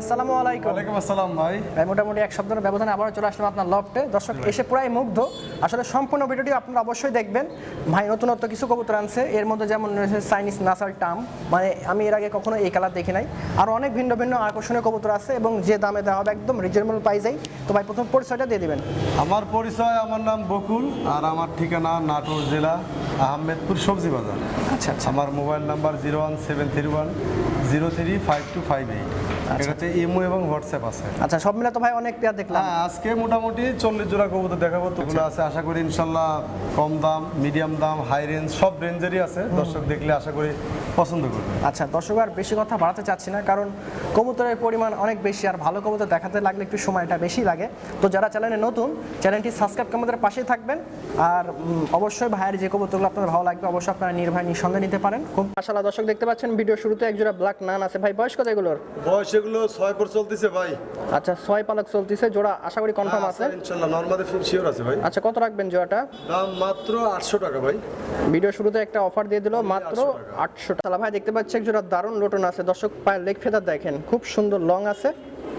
আসসালামু আলাইকুম। ওয়ালাইকুম আসসালাম ভাই। ভাই মোটামুটি এক সপ্তাহের ব্যবধানে আবারও চলে আসলাম আপনার লফটে। দর্শক এসে প্রায় মুগ্ধ। আসলে সম্পূর্ণ ভিডিওটি আপনারা অবশ্যই দেখবেন। ভাই নতুনত্ব কিছু কবুতর আনছে। এর মধ্যে যেমন রয়েছে চাইনিজ নাসাল টাম মানে আমি এর আগে কখনো এই কালার দেখি নাই। আর অনেক ভিন্ন ভিন্ন আকর্ষণীয় কবুতর আছে এবং যে দামে দেওয়া হবে একদম রিজনেবল প্রাইসেই তো ভাই প্রথম পরিচয়টা দিয়ে দিবেন। আমার পরিচয় আমার নাম বকুল আর আমার ঠিকানা নাটোর জেলা আহমেদপুর সবজি বাজার। আচ্ছা আচ্ছা। আমার mobile number zero one seven three one zero three five two five eight এটাতে ইমো এবং হোয়াটসঅ্যাপ আছে। আচ্ছা সব মিলে তো ভাই অনেক পেয়ার দেখলাম। হ্যাঁ আজকে মোটামুটি চল্লিশ জোড়া কবুতর দেখাবো তোগুলো আছে আশা করি ইনশাল্লাহ কম দাম মিডিয়াম দাম হাই রেঞ্জ সব রেঞ্জেরই আছে। দর্শক দেখলে আশা করি পছন্দ করবে। আচ্ছা দর্শক আর বেশি কথা বাড়াতে চাচ্ছি না কারণ কবুতরের পরিমাণ অনেক বেশি আর ভালো কবুতর দেখাতে লাগলে একটু সময়টা বেশি লাগে। তো যারা চ্যানেলে নতুন চ্যানেলটি সাবস্ক্রাইব করে আমাদের পাশেই থাকবেন। আর অবশ্যই ভাইয়ের যে কবুতরগুলো আপনাদের ভালো লাগবে অবশ্যই আপনারা নির্ভয় নিঃসন্দেহে নিতে পারেন। খুব মাসাল্লাহ দর্শক দেখতে পাচ্ছেন ভিডিও শুরুতে একজোড়া ব্ল্যাক নান আছে। ভাই বয়স কত এগুলোর? বয়স এগুলো ছয় পর চলতেছে ভাই। আচ্ছা ছয় পালক চলতেছে জোড়া আশা করি কনফার্ম আছে। ইনশাল্লাহ নর্মালি শিওর আছে ভাই। আচ্ছা কত রাখবেন জোড়াটা? দাম মাত্র আটশো টাকা ভাই। ভিডিও শুরুতে একটা অফার দিয়ে দিল মাত্র আটশো টাকা। ভাই দেখতে পাচ্ছি একজোড়া দারুণ লোটন আছে। দর্শক পায়ের লেগ ফেদার দেখেন খুব সুন্দর লং আছে।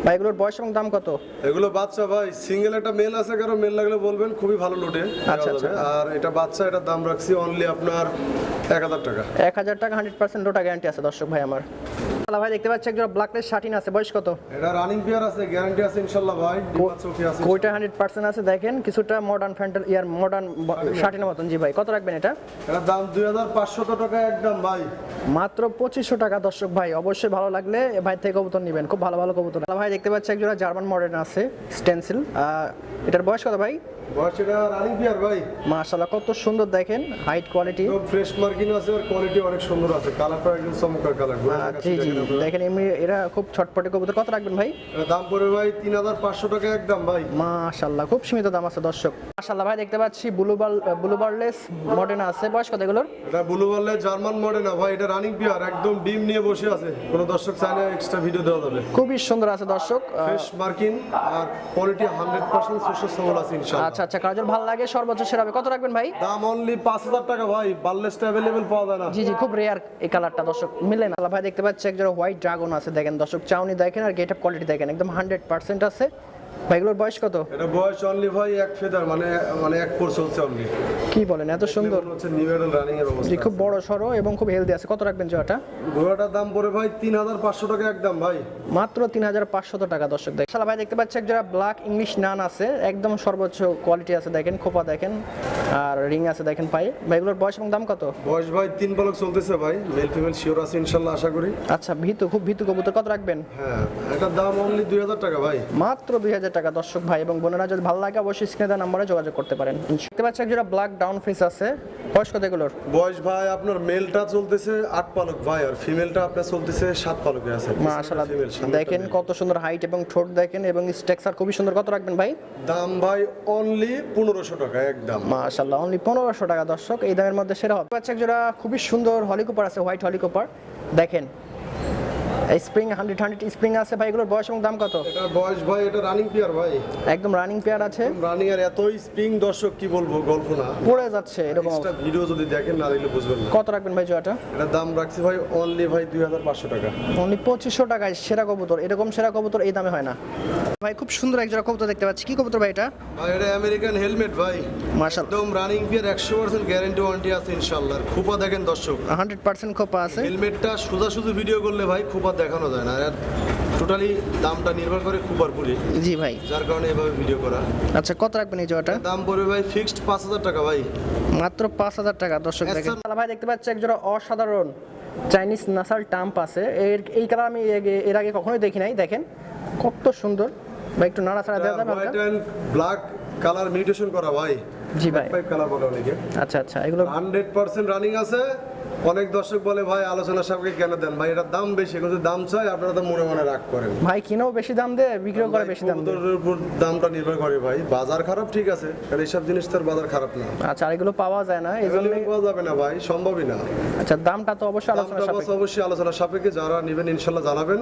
ভাই এগুলোর বয়স এবং দাম কত? এগুলো বাচ্চা ভাই সিঙ্গেল একটা মেল আছে কারও মেল লাগলে বলবেন খুবই ভালো লোটে আচ্ছা, আচ্ছা। আর এটা বাচ্চা এটার দাম রাখছি অনলি আপনার এক হাজার টাকা। এক হাজার টাকা হান্ড্রেড পার্সেন্ট লোটা গ্যারান্টি আছে দর্শক ভাই আমার। তাহলে ভাই দেখতে পাচ্ছি একজন ব্ল্যাকলেস শার্টিন আছে বয়স কত? এটা রানিং পেয়ার আছে গ্যারান্টি আছে ইনশাল্লাহ ভাই চৌকি আছে কোইটা হান্ড্রেড পার্সেন্ট আছে দেখেন কিছুটা মডার্ন ফ্যান্টাল ইয়ার মডার্ন শার্টিনের মতন জি ভাই কত রাখবেন এটা? এটার দাম দুই হাজার পাঁচশো টাকা একদম ভাই। মাত্র পঁচিশশো টাকা দর্শক ভাই অবশ্যই ভালো লাগলে ভাই থেকে কবুতর নেবেন খুব ভালো ভালো কবুতর। ভাই দেখতে পাচ্ছি একজোড়া জার্মান মডার্ন আছে স্টেন্সিল এটার বয়স কত ভাই? মাশাল্লাহ কত সুন্দর দেখেন হাইট কোয়ালিটি ফ্রেশ মার্কিং আছে আর কোয়ালিটি অনেক সুন্দর আছে। কালারটা একদম চমৎকার কালার জি জি দেখেন এমনি এরা খুব ছটপটে কবুতর। কত রাখবেন ভাই? দাম পড়বে ভাই তিন হাজার পাঁচশো টাকা একদম ভাই। মাশাল্লাহ খুব সীমিত দাম আছে দর্শক। মাশাল্লাহ ভাই দেখতে পাচ্ছি ব্লুবার ব্লুবারলেস মডার্ন আছে। বয়স কত এগুলোর? এটা ব্লু বললে জার্মান মডেল না ভাই এটা রানিং পেয়ার একদম ডিম নিয়ে বসে আছে। কোনো দর্শক চাইলে এক্সট্রা ভিডিও দেওয়া যাবে। খুবই সুন্দর আছে দর্শক। ফ্রেশ মার্কিং আর কোয়ালিটি হান্ড্রেড পার্সেন্ট সুস্থ সবল আছে ইনশাআল্লাহ। আচ্ছা আচ্ছা কাজল ভালো লাগে সর্বোচ্চ সেরা হবে। কত রাখবেন ভাই? দাম অনলি পাঁচ হাজার টাকা ভাই বার্লেসটা अवेलेबल পাওয়া যায় না। জি জি খুব রেয়ার এই কালারটা দর্শক মিলে না। ভাই দেখতে পাচ্ছি একজন হোয়াইট ড্রাগন আছে দেখেন দর্শক চাউনি দেখেন আর গেটআপ কোয়ালিটি দেখেন একদম হান্ড্রেড পার্সেন্ট ভাইগুলোর বয়স কত? এটা বয়স অনলি ভাই এক ফেদার মানে মানে এক চলছে অনলি কি বলেন এত সুন্দর? হচ্ছে রানিং এর অবস্থা খুব বড় সড়ো এবং খুব হেলদি আছে। কত রাখবেন জোয়াটা ঘোড়াটার দাম পড়ে ভাই তিন হাজার পাঁচশো টাকা একদম ভাই। মাত্র তিন হাজার পাঁচশত টাকা দর্শক শালা ভাই দেখতে পাচ্ছি একটা ব্ল্যাক ইংলিশ নান আছে। একদম সর্বোচ্চ কোয়ালিটি আছে দেখেন খোপা দেখেন আর রিং আছে দেখেন পায়ে। ভাইগুলোর বয়স এবং দাম কত? বয়স ভাই তিন পলক চলতেছে ভাই মেল ফিমেল শিওর আছে ইনশাল্লাহ আশা করি। আচ্ছা ভীতু খুব ভীতু কবুতর কত রাখবেন? হ্যাঁ এটার দাম অনলি দুই হাজার টাকা ভাই। মাত্র দুই হাজার হাজার টাকা দর্শক ভাই এবং বোনেরা যদি ভালো লাগে অবশ্যই স্ক্রিনে দেওয়া নাম্বারে যোগাযোগ করতে পারেন। দেখতে পাচ্ছি একজোড়া ব্ল্যাক ডাউন ফেস আছে। বয়স কত এগুলোর? বয়স ভাই আপনার মেলটা চলতেছে আট পালক ভাই আর ফিমেলটা আপনার চলতেছে সাত পালকে আছে। মাশাআল্লাহ। দেখেন কত সুন্দর হাইট এবং ঠোঁট দেখেন এবং স্ট্রাকচার খুবই সুন্দর। কত রাখবেন ভাই? দাম ভাই অনলি পনেরোশো টাকা একদম। মাশাআল্লাহ অনলি পনেরোশো টাকা দর্শক। এই দামের মধ্যে সেরা হবে। একজোড়া খুবই সুন্দর হলিকোপার আছে হোয়াইট হলিকোপার। দেখেন স্প্রিং হান্ড্রেড হান্ড্রেড স্প্রিং আছে ভাই এগুলোর বয়স এবং দাম কত? এটা বয়স ভাই এটা রানিং পেয়ার ভাই। একদম রানিং পেয়ার আছে। রানিং আর এতই স্প্রিং দর্শক কি বলব গল্প না। পড়ে যাচ্ছে এরকম একটা ভিডিও যদি দেখেন না দিলে বুঝবেন না। কত রাখবেন ভাই জোয়াটা এটা দাম রাখছি ভাই অনলি ভাই দুই হাজার পাঁচশো টাকা। অনলি পঁচিশশো টাকায় সেরা কবুতর এরকম সেরা কবুতর এই দামে হয় না। ভাই খুব সুন্দর একজোড়া কবুতর দেখতে পাচ্ছি। কি কবুতর ভাই এটা? ভাই এটা আমেরিকান হেলমেট ভাই। মার্শাল একদম রানিং পেয়ার একশো পার্সেন্ট গ্যারেন্টি ওয়ারেন্টি আছে ইনশাল্লাহ আর খুপা দেখেন দর্শক। হান্ড্রেড পার্সেন্ট খোপা আছে। হেলমেটটা সোজাসুজি ভিডিও করলে ভাই খুপা দেখানো যায় না। আর টোটালি দামটা নির্ভর করে খুপার পুরি। জি ভাই। যার কারণে এভাবে ভিডিও করা। আচ্ছা কত রাখবেন এই জোড়াটা? দাম পড়বে ভাই ফিক্সড পাঁচ হাজার টাকা ভাই। মাত্র পাঁচ হাজার টাকা দর্শক দেখেন. ভাই দেখতে পাচ্ছি একজোড়া অসাধারণ চাইনিজ নাসাল টাম্প আছে। এর এই কালার আমি এর- এর আগে কখনোই দেখি নাই। দেখেন কত সুন্দর। ভাই একটু নাড়াচাড়া দেওয়া যাবে white? And black colour mutation করা ভাই। জি ভাই। পাইপ কালার বলে অনেকে আচ্ছা আচ্ছা এগুলো হান্ড্রেড পার্সেন্ট রানিং আছে। অনেক দর্শক বলে ভাই আলোচনা কেন দেন? ভাই এটার দাম বেশি কিন্তু দাম চাই আপনারা তো মনে মনে রাগ করেন। ভাই কিনেও বেশি দাম দেয় বিক্রিও করে বেশি দাম দেয়। উপর দামটা নির্ভর করে ভাই। বাজার খারাপ ঠিক আছে কারণ এইসব জিনিস তার বাজার খারাপ না। আচ্ছা আর এগুলো পাওয়া যায় না এই জন্য পাওয়া যাবে না ভাই সম্ভবই না। আচ্ছা দামটা তো অবশ্যই আলোচনা সাপেক্ষে অবশ্যই আলোচনা সাপেক্ষে যারা নেবেন ইনশাল্লাহ জানাবেন।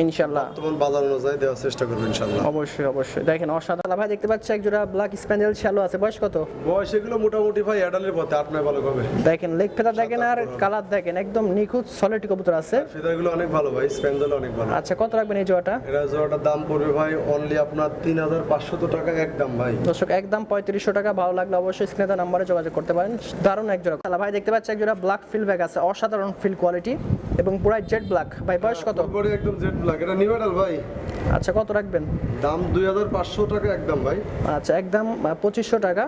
ইনশাল্লাহ বর্তমান বাজার অনুযায়ী দেওয়ার চেষ্টা করব ইনশাল্লাহ অবশ্যই অবশ্যই। দেখেন অসাধারণ। ভাই দেখতে পাচ্ছি একজোড়া ব্ল্যাক স্প্যান্ডেল শ্যালো আছে। বয়স কত? বয়স এগুলো মোটামুটি ভাই অ্যাডালের পথে আট নয় ভালো হবে। দেখেন লেগ দেখেন আর কালার দেখেন একদম নিখুঁত সলিড কবুতর আছে। ফিদারগুলো অনেক ভালো ভাই স্প্যান্ডেল অনেক ভালো। আচ্ছা কত রাখবেন এই জোড়াটা? এটা জোড়াটার দাম পড়বে ভাই অনলি আপনার তিন হাজার পাঁচশত টাকা একদম ভাই। দর্শক একদম পঁয়ত্রিশশো টাকা ভালো লাগলে অবশ্যই স্ক্রিনে নাম্বারে যোগাযোগ করতে পারেন। দারুণ এক জোড়া ভাই দেখতে পাচ্ছি এক জোড়া ব্ল্যাক ফিল ব্যাগ আছে অসাধারণ ফিল কোয়ালিটি এবং পুরাই জেড ব্ল্যাক ভাই বয়স কত? পরে একদম জেড ব্ল্যাক এটা ভাই। আচ্ছা কত রাখবেন? দাম দুই হাজার পাঁচশো টাকা একদম ভাই। আচ্ছা একদম পঁচিশশো টাকা।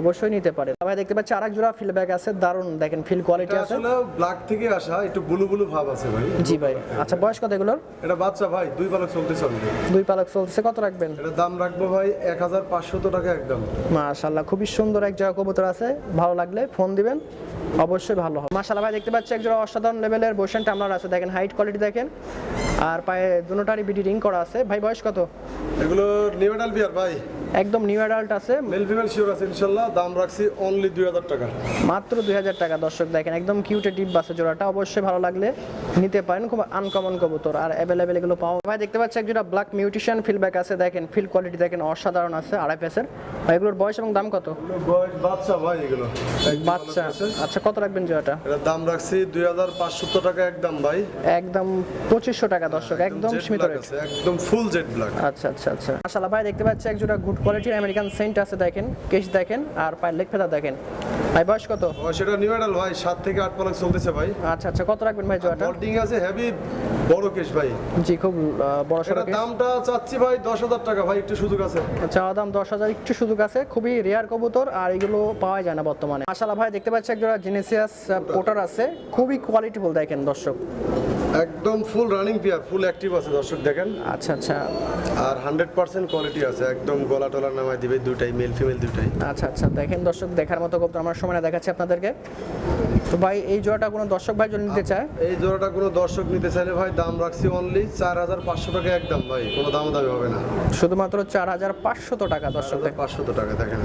অবশ্যই নিতে পারে। ভাই দেখতে পাচ্ছি আরেক জোড়া ফিল ব্যাগ আছে দারুণ। দেখেন ফিল কোয়ালিটি আছে। আসলে ব্ল্যাক থেকে আসা একটু ব্লু ব্লু ভাব আছে ভাই। জি ভাই। আচ্ছা বয়স কত এগুলোর? এটা বাচ্চা ভাই দুই পালক চলতে চলবে দুই পালক চলছে কত রাখবেন? এটা দাম রাখব ভাই এক হাজার পাঁচশত টাকা একদম। মাশাআল্লাহ খুবই সুন্দর এক জোড়া কবুতর আছে। ভালো লাগলে ফোন দিবেন অবশ্যই ভালো হবে। মাশাল্লাহ ভাই দেখতে পাচ্ছি এক জোড়া অসাধারণ লেভেলের বোশন টামলার আছে। দেখেন হাইট কোয়ালিটি দেখেন। আর পায়ে দুটোটারই বিডি রিং করা আছে। ভাই বয়স কত? এগুলো নিউ মেডাল বিয়ার ভাই। একদম নিউ অ্যাডাল্ট আছে। মেল ফিমেল শিওর আছে ইনশাল্লাহ দাম রাখছি অনলি দুই হাজার টাকা। মাত্র দুই হাজার টাকা দর্শক দেখেন একদম কিউটে ডিপ আছে জোড়াটা অবশ্যই ভালো লাগলে নিতে পারেন। খুব আনকমন কবুতর আর অ্যাভেলেবেল এগুলো পাওয়া ভাই দেখতে পাচ্ছি এক জোড়া ব্ল্যাক মিউটিশিয়ান ফিলব্যাক আছে দেখেন ফিল কোয়ালিটি দেখেন অসাধারণ আছে আড়াই পেসের ভাই এগুলোর বয়স এবং দাম কত? বাচ্চা ভাই এগুলো। বাচ্চা। আছে। আচ্ছা কত রাখবেন জোড়াটা? এটার দাম রাখছি দুই হাজার পাঁচশত টাকা একদম ভাই। একদম পঁচিশশো টাকা দর্শক একদম সীমিত রেট একদম ফুল জেড ব্ল্যাক আচ্ছা আচ্ছা আচ্ছা। মাশাআল্লাহ ভাই দেখতে পাচ্ছি এক জোড়া গুড কোয়ালিটির আমেরিকান সেন্ট আছে দেখেন কেশ দেখেন আর পায়ের লেগ ফেদা দেখেন। ভাই বয়স কত? সেটা নিউ মেডাল ভাই সাত থেকে আট পালক চলতেছে ভাই। আচ্ছা আচ্ছা কত রাখবেন ভাই জোড়াটা? বোল্ডিং আছে হেভি বড় কেস ভাই। জি খুব বড় সড়ো এটার দামটা চাচ্ছি ভাই দশ হাজার টাকা ভাই একটু সুযোগ আছে। চাওয়া দাম দশ হাজার একটু সুযোগ আছে। খুবই রেয়ার কবুতর আর এগুলো পাওয়া যায় না বর্তমানে। মাশাআল্লাহ ভাই দেখতে পাচ্ছি একজোড়া জেনেসিয়াস পোটার আছে। খুবই কোয়ালিটিফুল দেখেন দর্শক। একদম full running pair full active আছে দর্শক দেখেন। আচ্ছা আচ্ছা। আর হান্ড্রেড পার্সেন্ট কোয়ালিটি আছে একদম গলা টলা নামাই দিবে দুটাই মেল ফিমেল দুটাই। আচ্ছা আচ্ছা দেখেন দর্শক দেখার মতো কবুতর আমার সময় না দেখাচ্ছি আপনাদেরকে। তো ভাই এই জোড়াটা কোনো দর্শক ভাই যদি নিতে চায়? এই জোড়াটা কোনো দর্শক নিতে চাইলে ভাই দাম রাখছি অনলি চার হাজার পাঁচশো টাকা একদম ভাই কোনো দাম দামি হবে না। শুধুমাত্র চার হাজার পাঁচশত টাকা দর্শক পাঁচশত টাকা দেখেন।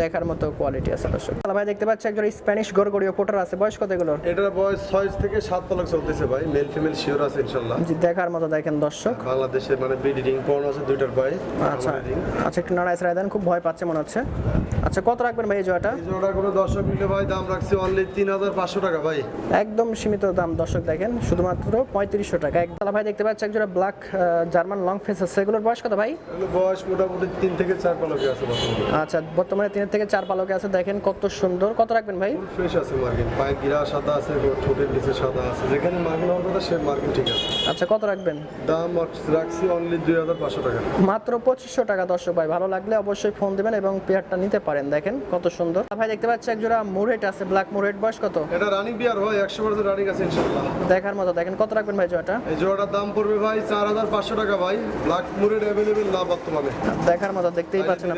দেখার মতো কোয়ালিটি আছে দর্শক। তাহলে ভাই দেখতে পাচ্ছি একজন স্প্যানিশ গড়গড়িও কোটার আছে। বয়স কত এগুলোর? এটার বয়স ছয় থেকে সাত পালক চলতেছে ভাই। মেল ফিমেল শিওর আছে ইনশাল্লাহ। জি দেখার মতো দেখেন দর্শক। বাংলাদেশের মানে ব্রিডিং পড়ানো আছে দুইটার পায়ে আচ্ছা আচ্ছা একটু নাড়াই সারাই দেন খুব ভয় পাচ্ছে মনে হচ্ছে। আচ্ছা কত রাখবেন ভাই এই জোড়াটা? এই জোড়া কোনো দর্শক নিলে ভাই দাম রাখছি অনলি তিন হাজার পাঁচশো টাকা ভাই। একদম সীমিত দাম দর্শক দেখেন শুধুমাত্র পঁয়ত্রিশশো টাকা। এক তাহলে ভাই দেখতে পাচ্ছি একজোড়া ব্ল্যাক জার্মান লং ফেস আছে। এগুলোর বয়স কত ভাই? বয়স মোটামুটি তিন থেকে চার পালকে আছে আচ্ছা বর্তমানে তিনের থেকে চার পালকে আছে। দেখেন কত সুন্দর। কত রাখবেন ভাই? ফ্রেশ আছে মার্কিন পায়ের গিরা সাদা আছে ঠোঁটের নিচে সাদা আছে। যেখানে মার্কিন হওয়ার কথা সে মার্কিন ঠিক আছে। আচ্ছা কত রাখবেন? দাম রাখছি অনলি দুই হাজার পাঁচশো টাকা। মাত্র পঁচিশশো টাকা দর্শক ভাই। ভালো লাগলে অবশ্যই ফোন দিবেন এবং পেয়ারটা নিতে পারেন। দেখেন কত সুন্দর। ভাই দেখতে পাচ্ছি একজোড়া মুরেট আছে ব্ল্যাক মুরেট। বয়স কত? এটা রানিং বিয়ার ভাই একশো পার্সেন্ট রানিং আছে ইনশাল্লাহ দেখার মতো। দেখেন কত রাখবেন ভাই জোড়াটা? এই জোড়াটার দাম পড়বে ভাই চার হাজার পাঁচশো টাকা ভাই। ব্ল্যাক মুরেড অ্যাভেলেবেল না বর্তমানে। দেখার মতো দেখতেই পাচ্ছেন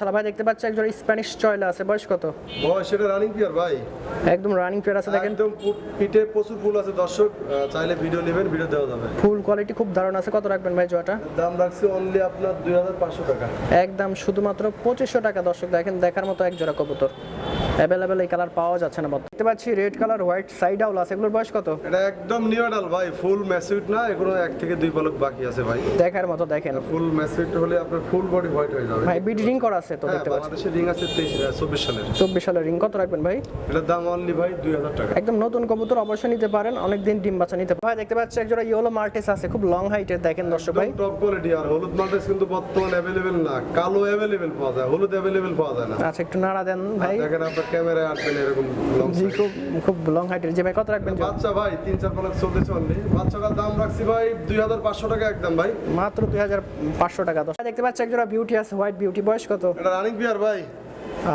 তাহলে ভাই দেখতে পাচ্ছি একজন স্প্যানিশ চয়লা আছে। বয়স কত? বয়স এটা রানিং পিয়ার ভাই। একদম রানিং পেয়ার আছে দেখেন। একদম পিঠে প্রচুর ফুল আছে। দর্শক চাইলে ভিডিও নেবেন ভিডিও দেওয়া যাবে। ফুল কোয়ালিটি খুব দারুণ আছে। কত রাখবেন ভাই জোয়াটা দাম রাখছি অনলি আপনার দুই হাজার পাঁচশো টাকা। একদম শুধুমাত্র পঁচিশশো টাকা দর্শক দেখেন দেখার মতো এক জোড়া কবুতর। অ্যাভেলেবেল এই কালার পাওয়া যাচ্ছে না দেখতে পাচ্ছি red colour white side owl আছে। এগুলোর বয়স কত? এটা একদম নিউ অ্যাডাল ভাই ফুল ম্যাসুইট না এগুলো এক থেকে দুই পালক বাকি আছে ভাই। দেখার মতো দেখেন। ফুল ম্যাসুইট হলে আপনার ফুল বডি হোয়াইট হয়ে যাবে। ভাই বিড রিং করা আছে তো হ্যাঁ দেখতে পাচ্ছি। বাংলাদেশের রিং আছে তেইশ চব্বিশ সালের। চব্বিশ সালের রিং কত রাখবেন ভাই? এটার দাম অনলি ভাই দুই হাজার টাকা। একদম নতুন কবুতর অবশ্যই নিতে পারেন অনেক দিন ডিম বাচ্চা নিতে ভাই দেখতে পাচ্ছি একজোড়া ইয়েলো মার্টিস আছে খুব লং হাইটের দেখেন দর্শক ভাই। টপ কোয়ালিটি আর হলুদ মাল্টেস কিন্তু বর্তমানে অ্যাভেলেবেল না। কালো অ্যাভেলেবেল পাওয়া যায় হলুদ অ্যাভেলেবেল পাওয়া যায় না। আচ্ছা একটু নাড়া দেন ভাই। দেখেন আপনার ক্যামেরায় আসবেন এরকম লং জি খুব খুব লং হাইটের যে ভাই কত রাখবেন? বাচ্চা ভাই তিন চার পালক চলতে চললে বাচ্চাটার দাম রাখছি ভাই দুই হাজার পাঁচশো টাকা একদম ভাই। মাত্র দুই হাজার পাঁচশো টাকা। দশ দেখতে পাচ্ছি একজোড়া বিউটি আছে হোয়াইট বিউটি বয়স কত? এটা রানিং বিয়ার ভাই।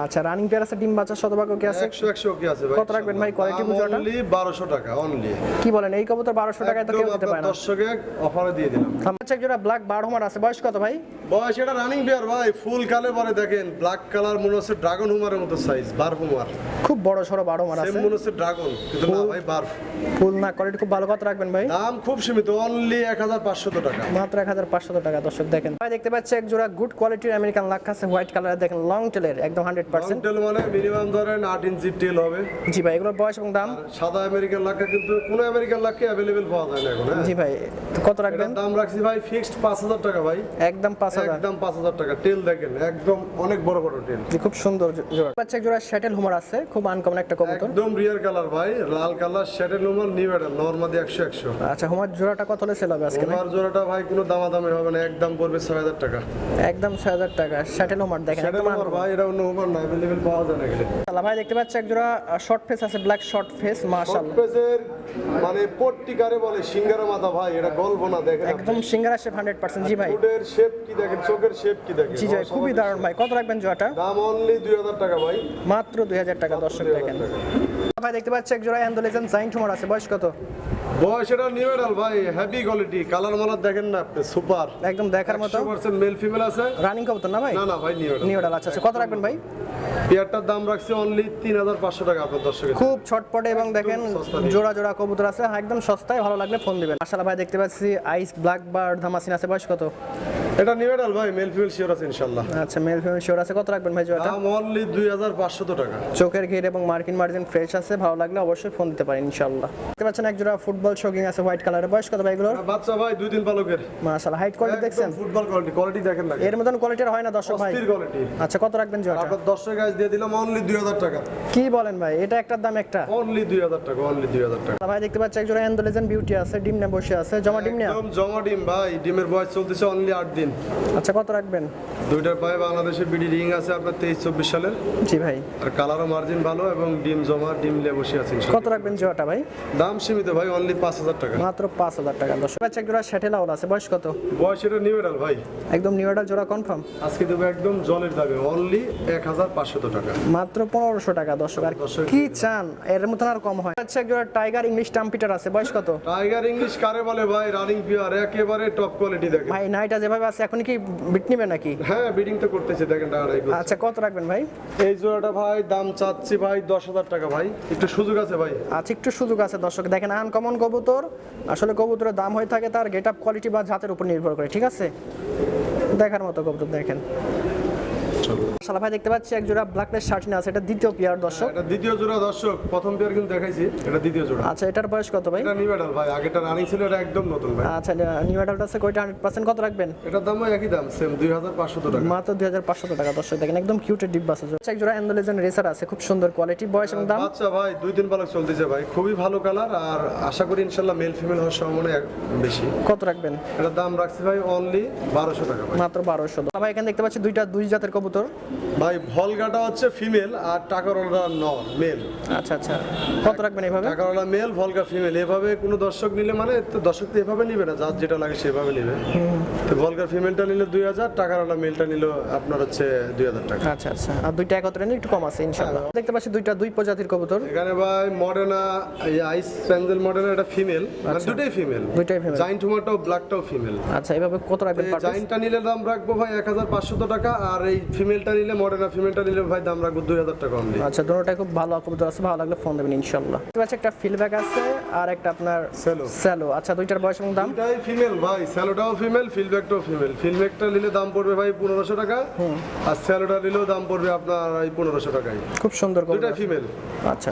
আচ্ছা রানিং পেয়ার আছে ডিম বাচ্চা শতভাগ কি আছে? একশো একশো কি আছে ভাই। কত রাখবেন ভাই? Quality বুঝে ওটা? অনলি বারোশো টাকা অনলি কি বলেন এই কবুতর বারোশো টাকায় তো কেউ দিতে পারে না। দর্শকে অফারে দিয়ে দিলাম। আচ্ছা একজোড়া ব্ল্যাক বারোমার আছে। বয়স কত ভাই? বয়স এটা রানিং বিয়ার ভাই ফুল কালে পরে দেখেন। ব্ল্যাক কালার মনে হচ্ছে ড্রাগন হুমারের মতো সাইজ বার্ফ হুমার। খুব বড় সড়ো বারোমার সেম আছে। মনে হচ্ছে ড্রাগন কিন্তু না ভাই বার্ফ ফুল না কোয়ালিটি খুব ভালো। কত রাখবেন ভাই? দাম খুব সীমিত অনলি এক হাজার পাঁচশত টাকা। মাত্র এক হাজার পাঁচশো টাকা দর্শক দেখেন। ভাই দেখতে পাচ্ছি এক জোড়া গুড কোয়ালিটির আমেরিকান আছে হোয়াইট কালারের দেখেন লং টেলের একদম হান্ড্রেড পার্সেন্ট টেল মানে মিনিমাম ধরেন আট ইঞ্চি টেল হবে। জি ভাই এগুলোর বয়স এবং দাম? সাদা আমেরিকান কিন্তু কোনো আমেরিকান লাক্কা অ্যাভেলেবেল পাওয়া যায় না এখন হ্যাঁ? জি ভাই কত রাখবেন? দাম রাখছি ভাই ফিক্সড পাঁচ হাজার টাকা ভাই। একদম পাঁচ হাজার। একদম পাঁচ হাজার টাকা। টেল দেখেন একদম অনেক বড় বড় টেল খুব সুন্দর জোড়া। বাচ্চা জোড়া শ্যাটেল হুমার আছে খুব আনকমন একটা কবুতর একদম রিয়ার কালার ভাই লাল কালার শ্যাটেল নোমাল নিউ এডাল নর্মাদি একশো একশো। আচ্ছা হুমার জোড়াটা কত হলে সেল হবে আজকে? ওমার জোড়াটা ভাই কোনো দামাদামি হবে না একদম পড়বে ছয় হাজার টাকা। একদম ছয় হাজার টাকা। শ্যাটেল হুমার দেখেন শ্যাটেল একদম ভাই এটা অন্য ওমার না অ্যাভেলেবেল পাওয়া যায় না এখানে। আল্লাহ ভাই দেখতে পাচ্ছি একজোড়া শর্ট ফেস আছে ব্ল্যাক শর্ট ফেস মাশাআল্লাহ। পেজের মানে পট্টিকারে বলে সিঙ্গারা মাথা ভাই এটা গল্প না দেখেন একদম সিঙ্গারা শেপ জি ভাই। ফুডের শেপ কি দেখেন? চোখের শেপ কি দেখেন? জি ভাই খুবই দারুণ ভাই। কত রাখবেন জোড়াটা? দাম অনলি দুই হাজার টাকা ভাই। মাত্র দুই হাজার টাকা দর্শক দেখেন। ভাই দেখতে পাচ্ছি এক জোড়া অ্যান্ডোলেজেন জাইন্ট হুমার আছে। বয়স কত? বয়স এটা নিউরাল ভাই হেভি কোয়ালিটি কালার মালার দেখেন না আপনি সুপার একদম দেখার মতো। একশো পার্সেন্ট মেল ফিমেল আছে। রানিং কবুতর না ভাই? না না ভাই নিউ নিউরাল আচ্ছা আচ্ছা কত রাখবেন ভাই? পেয়ারটার দাম রাখছি অনলি তিন হাজার পাঁচশো টাকা আপনার দর্শকের খুব ছটপটে এবং দেখেন জোড়া জোড়া কবুতর আছে। হ্যাঁ, একদম সস্তায় ভালো লাগলে ফোন দিবেন। আসলে ভাই দেখতে পাচ্ছি আইস ব্ল্যাক বার্ড ধামাসিন আছে। বয়স কত? এটা নিউ এডাল ভাই মেল ফিমেল শিওর আছে ইনশাল্লাহ আচ্ছা মেল ফিমেল শিওর আছে। কত রাখবেন ভাই জোড়াটা? দাম অনলি দুই হাজার পাঁচশো টাকা। চোখের ঘির এবং মার্কিন মার্জিন ফ্রেশ আছে। ভালো লাগলে অবশ্যই ফোন দিতে পারেন ইনশাল্লাহ দেখতে পাচ্ছেন এক জোড়া ফুটবল শোকিং আছে হোয়াইট কালারের বয়স কত ভাই এগুলোর? বাচ্চা ভাই দুই দিন পালকের। মাশাআল্লাহ হাইট কোয়ালিটি দেখছেন? ফুটবল কোয়ালিটি কোয়ালিটি দেখেন না। এর মতন কোয়ালিটির হয় না দর্শক ভাই? অস্থির কোয়ালিটি আচ্ছা কত রাখবেন জোড়াটা? আপনার দর্শক গাছ দিয়ে দিলাম অনলি দুই হাজার টাকা। কি বলেন ভাই? এটা একটার দাম একটা। অনলি দুই হাজার টাকা অনলি দুই হাজার টাকা। ভাই দেখতে পাচ্ছি এক জোড়া অ্যান্ডোলেজেন বিউটি আছে ডিম না বসে আছে। জমা ডিম না একদম জমা ডিম ভাই ডিমের বয়স চলতেছে অনলি আট দিন। আচ্ছা কত রাখবেন? দুইটার পায়ে বাংলাদেশের বিডি রিং আছে আপনার তেইশ চব্বিশ সালের। জি ভাই। আর কালারও মার্জিন ভালো এবং ডিম জমা ডিম লে বসে আছে কত রাখবেন জোড়াটা ভাই? দাম সীমিত ভাই অনলি পাঁচ হাজার টাকা। মাত্র পাঁচ হাজার টাকা। দশ বাচ্চা এক জোড়া শ্যাটেল আউল আছে। বয়স কত? বয়স এটা নিউ ভাই। একদম নিউ জোড়া কনফার্ম আজকে দেবো একদম জলের দামে অনলি এক হাজার পাঁচশত টাকা? মাত্র পনেরোশো টাকা দর্শক। আর কি চান? এর মতন আর কম হয় আচ্ছা এক জোড়া টাইগার ইংলিশ টাম্পিটার আছে বয়স কত? টাইগার ইংলিশ কারে বলে ভাই? রানিং পিয়ার একেবারে টপ কোয়ালিটি দেখেন। ভাই নাইটা যেভাবে আছে এখন কি বিট নিবে নাকি? হ্যাঁ বিডিং তো করতেছে দেখেন টাকাটাই আচ্ছা কত রাখবেন ভাই? এই জোড়াটা ভাই দাম চাচ্ছি ভাই দশ হাজার টাকা ভাই। একটু সুযোগ আছে ভাই? আচ্ছা একটু সুযোগ আছে দর্শক। দেখেন আনকমন কবুতর। আসলে কবুতরের দাম হয়ে থাকে তার গেট আপ কোয়ালিটি বা জাতের উপর নির্ভর করে ঠিক আছে? দেখার মতো কবুতর দেখেন। শালা ভাই দেখতে পাচ্ছি এক জোড়া ব্ল্যাকলেস শার্ট আছে এটা দ্বিতীয় পেয়ার দর্শক। এটা দ্বিতীয় জোড়া দর্শক প্রথম পেয়ার কিন্তু দেখাইছি এটা দ্বিতীয় জোড়া। আচ্ছা এটার বয়স কত ভাই? এটা নিউ ভাই আগেটা রানিং ছিল এটা একদম নতুন ভাই। আচ্ছা নিউ অ্যাডাল্ট আছে কয়টা কত রাখবেন? এটার দাম একই দাম সেম দুই হাজার পাঁচশত টাকা। মাত্র দুই হাজার পাঁচশো টাকা দর্শক দেখেন একদম কিউটের ডিব্বা আছে। আচ্ছা, এক জোড়া অ্যান্ডোলেজন রেসার আছে খুব সুন্দর কোয়ালিটি বয়স এবং দাম? আচ্ছা ভাই দুই দিন পালক চলতেছে ভাই খুবই ভালো কালার আর আশা করি ইনশাল্লাহ মেল ফিমেল হওয়ার সম্ভাবনা এক- বেশি। কত রাখবেন? এটার দাম রাখছি ভাই অনলি বারোশো টাকা ভাই। মাত্র বারোশো ভাই এখানে দেখতে পাচ্ছি দুইটা দুই জাতের কবুতর। ভাই ভলগাটা হচ্ছে ফিমেল আর টাকারওয়ালা নর মেল আচ্ছা আচ্ছা। কত রাখবেন এইভাবে টাকারওয়ালা মেল ভলগা ফিমেল এভাবে কোনো দর্শক নিলে মানে তো দর্শক তো এভাবে নিবে না যার যেটা লাগে সেভাবে নিবে। তো ভলগার ফিমেলটা নিলে দুই হাজার টাকারওয়ালা মেলটা নিল আপনার হচ্ছে দুই হাজার টাকা। আচ্ছা আচ্ছা। আর দুইটা একত্রে নিলে একটু কম আছে ইনশাআল্লাহ। দেখতে পাচ্ছি দুইটা দুই প্রজাতির কবুতর। এখানে ভাই মডার্না এই আইস প্যান্ডেল মডার্না এটা ফিমেল মানে দুটোই ফিমেল দুইটাই female। জাইন্ট হুমারটাও ব্ল্যাকটাও ফিমেল আচ্ছা এইভাবে কত রাখবেন জাইন্টটা নিলে দাম রাখব ভাই এক হাজার পাঁচশত টাকা আর এই ফিমেলটা নিলে মডার্না ফিমেলটা নিলে ভাই দাম রাখব দুই হাজার টাকা অনলি আচ্ছা দুটোটাই খুব ভালো কবুতর আছে ভালো লাগলে ফোন দেবেন ইনশাল্লাহ পাচ্ছি একটা ফিডব্যাক আছে আর একটা আপনার স্যালো স্যালো আচ্ছা দুইটার বয়স এবং দাম? দুইটাই ফিমেল ভাই। স্যালোটাও ফিমেল ফিডব্যাকটাও ফিমেল ফিডব্যাকটা নিলে দাম পড়বে ভাই পনেরোশো টাকা। আর স্যালোটা নিলেও দাম পড়বে আপনার এই পনেরোশো টাকায়। খুব সুন্দর কবুতর ফিমেল আচ্ছা।